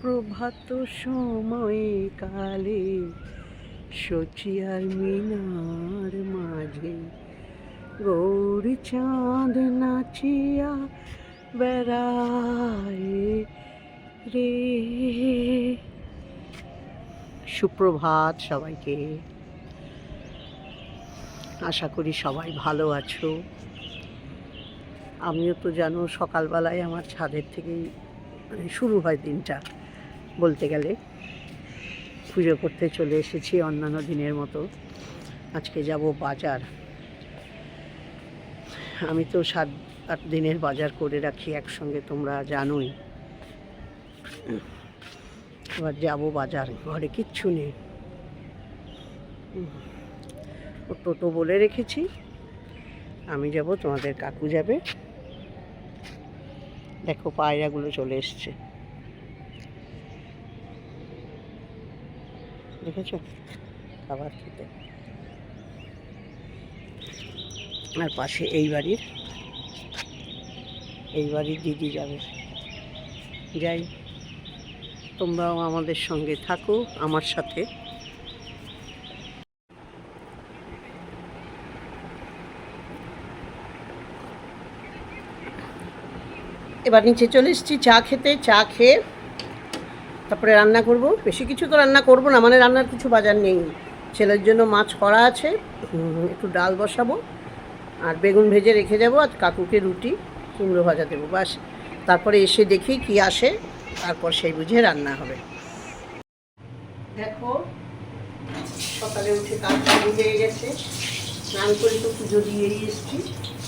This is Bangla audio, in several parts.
প্রভাত সময়ে কালে সচিয়ার মিনার মাঝে গৌরী চাঁদ নাচিয়া বেড়ায় রে। সুপ্রভাত সবাইকে। আশা করি সবাই ভালো আছো। আমিও তো জানো সকালবেলায় আমার ছাদের থেকেই মানে শুরু হয় দিনটা। বলতে গেলে। পুজো করতে চলে এসেছি অন্যান্য দিনের মতো। আজকে যাব বাজার। আমি তো সাত, আট দিনের বাজার করে রাখি একসঙ্গে, তোমরা জানোই। এবার যাব বাজার, ঘরে কিচ্ছু নেই। ও টোটো বলে রেখেছি, আমি যাব, তোমাদের কাকু যাবে। দেখো পায়রাগুলো চলে এসছে। দেখেছ? খাবার খেতে। আর পাশে এই বাড়ির এই বাড়ির দিদি যাবে। যাই, তোমরাও আমাদের সঙ্গে থাকো, আমার সাথে। এবার নিচে চলে এসেছি, চা খেতে, চা খেয়ে তারপরে রান্না করব। বেশি কিছু তো রান্না করব না মানে রান্নার কিছু বাজার নেই। ছেলের জন্য মাছ করা আছে একটু ডাল বসাবো, আর বেগুন ভেজে রেখে দেবো আর কাকুকে রুটি, কুমড়ো ভাজা দেবো, বাস। তারপরে এসে দেখি কি আসে, তারপর সেই বুঝে রান্না হবে। দেখো, সকালে উঠে কাজ চালু হয়ে গেছে। স্নান করে তো পুজো দিয়েই এসেছি।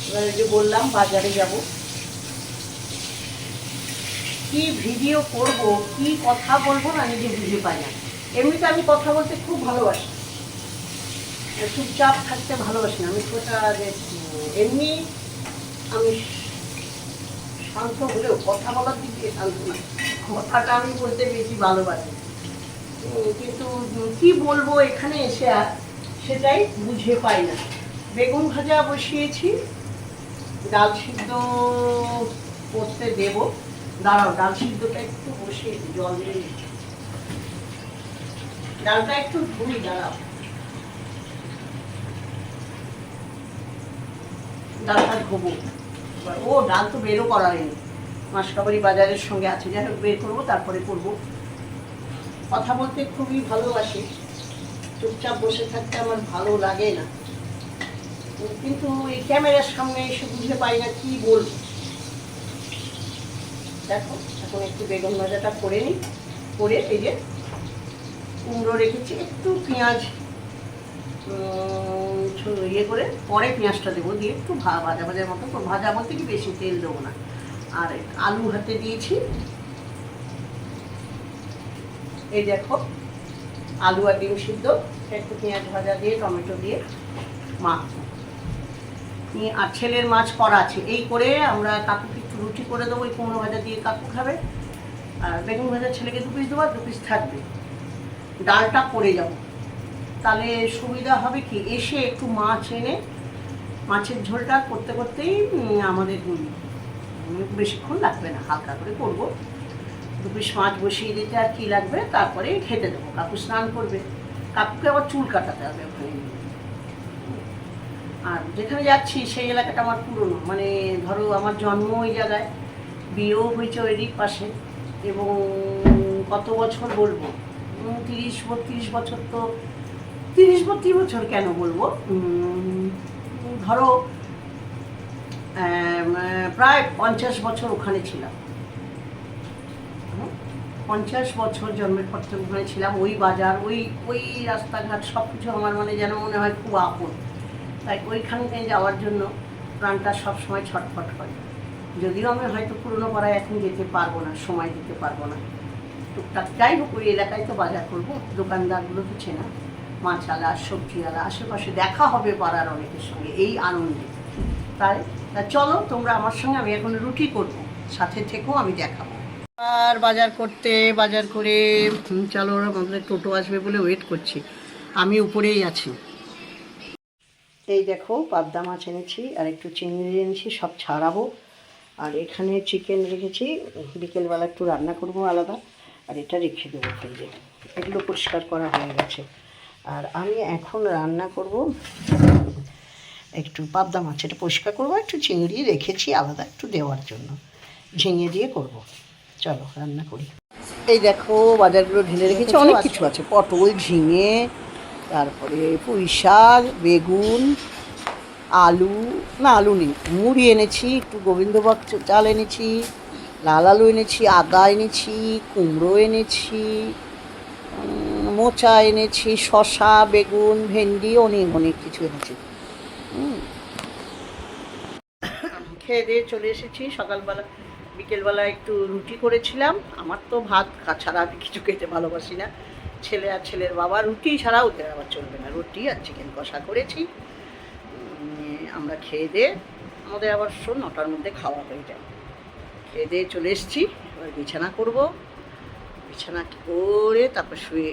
এবার যে বললাম, বাজারে যাব। কি ভিডিও করব, কি কথা বলব না নিজে বুঝে পাই না। এমনিতে আমি কথা বলতে খুব ভালোবাসি। চুপচাপ থাকতে ভালোবাসি না। আমি যে, এমনি আমি শান্ত হলেও কথা বলার দিক দিয়ে শান্ত না। কথাটা আমি বলতে বেশি ভালোবাসি। কিন্তু কি বলব এখানে এসে আর সেটাই বুঝে পাই না। বেগুন ভাজা বসিয়েছি। ডাল সিদ্ধ করতে দেব। দাঁড়াও ডাল সিদ্ধটা একটু দিই, জল ডালটা একটু ধুই দাঁড়াও। ডালটা ধোবো। ও ডাল তো বেরও করা হয়নি মাসকাবাড়ি বাজারের সঙ্গে আছে যাই হোক বের করব তারপরে করব। কথা বলতে খুবই ভালোবাসি। চুপচাপ বসে থাকতে আমার ভালো লাগে না। কিন্তু এই ক্যামেরার সামনে এসে বুঝে পাই না কি বলব। দেখো, এখন একটু বেগুন ভাজাটা করে নিই। করে এই যে কুমড়ো রেখেছি, একটু পেঁয়াজ ইয়ে করে পরে পেঁয়াজটা দেবো, দিয়ে একটু ভাজা ভাজার মতো ভাজা বলতে কি বেশি তেল দেবো না। আর আলু হাতে দিয়েছি। এই দেখো, আলু আর ডিম সিদ্ধ। একটু পেঁয়াজ ভাজা দিয়ে, টমেটো দিয়ে মাছ নিয়ে, আর ছেলের মাছ করা আছে। এই করে আমরা কাকুকে রুটি করে দেবো, ওই কুমড়ো ভাজা দিয়ে কাকু খাবে। আর বেগুন ভাজা ছেলেকে দু পিস দেবো, আর দু পিস থাকবে। ডালটা করে যাব। তাহলে সুবিধা হবে কি? এসে একটু মাছ এনে, মাছের ঝোলটা করতে করতেই আমাদের বেশিক্ষণ লাগবে না, হালকা করে করব। দু পিস মাছ বসিয়ে দিতে আর কী লাগবে, তারপরে খেতে দেবো। কাকু স্নান করবে। কাকুকে আবার চুল কাটাতে হবে ওখানে। আর যেখানে যাচ্ছি, সেই এলাকাটা আমার পুরনো। মানে ধরো আমার জন্ম ওই জায়গায়, বিয়েও হয়েছে ওইরই পাশে, এবং কত বছর বলব? তিরিশ, বত্রিশ বছর তো, তিরিশ, বত্রিশ বছর কেন বলব? ধরো প্রায় পঞ্চাশ বছর ওখানে ছিলাম। পঞ্চাশ বছর জন্মের পর ওখানে ছিলাম। ওই বাজার, ওই ওই রাস্তাঘাট সব কিছু আমার মানে যেন মনে হয় খুব আপন। তাই ওইখানকে যাওয়ার জন্য প্রাণটা সবসময় ছটফট করে। যদিও আমি হয়তো পুরনো পাড়ায় এখন যেতে পারব না, সময় দিতে পারব না। টুকটাক যাই হোক, ওই এলাকায় তো বাজার করব, দোকানদারগুলো তো চেনা। মাছালা, সবজিওয়ালা, আশেপাশে দেখা হবে পাড়ার অনেকের সঙ্গে এই আনন্দে। তাই, তা চলো, তোমরা আমার সঙ্গে, আমি এখন রুটি করব, সাথে থেকেও আমি দেখাবো। আর বাজার করতে, বাজার করে চলো ওরা আমাদের টোটো আসবে বলে ওয়েট করছি। আমি উপরেই আছি। এই দেখো পাবদা মাছ এনেছি আর একটু চিংড়ি এনেছি সব ছাড়াবো। আর এখানে চিকেন রেখেছি বিকেলবেলা একটু রান্না করব আলাদা আর এটা রেখে দেবো ফ্রিজে। এগুলো পরিষ্কার করা হয়ে গেছে। আর আমি এখন রান্না করব একটু পাবদা মাছ এটা পরিষ্কার করব একটু চিংড়ি রেখেছি আলাদা একটু দেওয়ার জন্য। ঝিঙে দিয়ে করব। চলো রান্না করি। এই দেখো বাজারগুলো ঢেলে রেখেছি অনেক কিছু আছে পটল ঝিঙে তারপরে পুঁই শাক, বেগুন, আলু, না, আলু নেই, মুড়ি এনেছি, একটু গোবিন্দভোগ চাল এনেছি, লাল আলু এনেছি, আদা এনেছি, কুমড়ো এনেছি মোচা এনেছি শশা বেগুন, ভেন্ডি, অনেক অনেক কিছু এনেছি। খেয়ে দিয়ে চলে এসেছি, সকালবেলা, বিকেলবেলা একটু রুটি করেছিলাম। আমার তো ভাত ছাড়া আমি কিছু খেতে ভালোবাসি না। ছেলে আর ছেলের বাবা রুটি ছাড়া ওদের আবার চলবে না। রুটি আর চিকেন কষা করেছি। আমরা খেয়ে দিয়ে আমাদের আবার নটার মধ্যে খাওয়া হয়ে যায়। খেয়ে দিয়ে চলে এসেছি, এবার বিছানা করব। বিছানা করে তারপর শুয়ে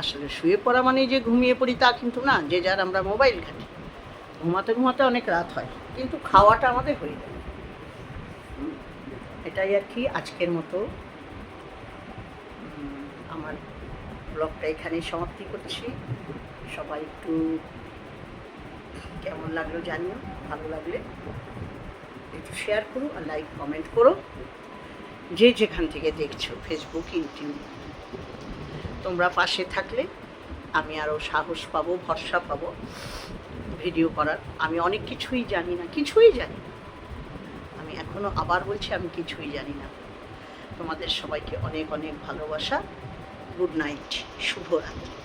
আসলে শুয়ে পড়া মানে যে ঘুমিয়ে পড়ি তা কিন্তু না, যে যার আমরা মোবাইল ঘাঁটি। ঘুমাতে ঘুমাতে অনেক রাত হয়, কিন্তু খাওয়াটা আমাদের হয়ে যায়। এটাই আর কি আজকের মতো উম, আমার ব্লগটা এখানেই সমাপ্তি করছি। সবাই একটু কেমন লাগল জানিও, ভালো লাগলে একটু শেয়ার করো আর লাইক কমেন্ট করো। যে যেখান থেকে দেখছ ফেসবুক ইউটিউব তোমরা পাশে থাকলে আমি আরও সাহস পাবো, ভরসা পাবো ভিডিও করার। আমি অনেক কিছুই জানি না, কিছুই জানি না। আমি এখনও আবার বলছি, আমি কিছুই জানি না। তোমাদের সবাইকে অনেক অনেক ভালোবাসা। গুড নাইট শুভরাত্রি।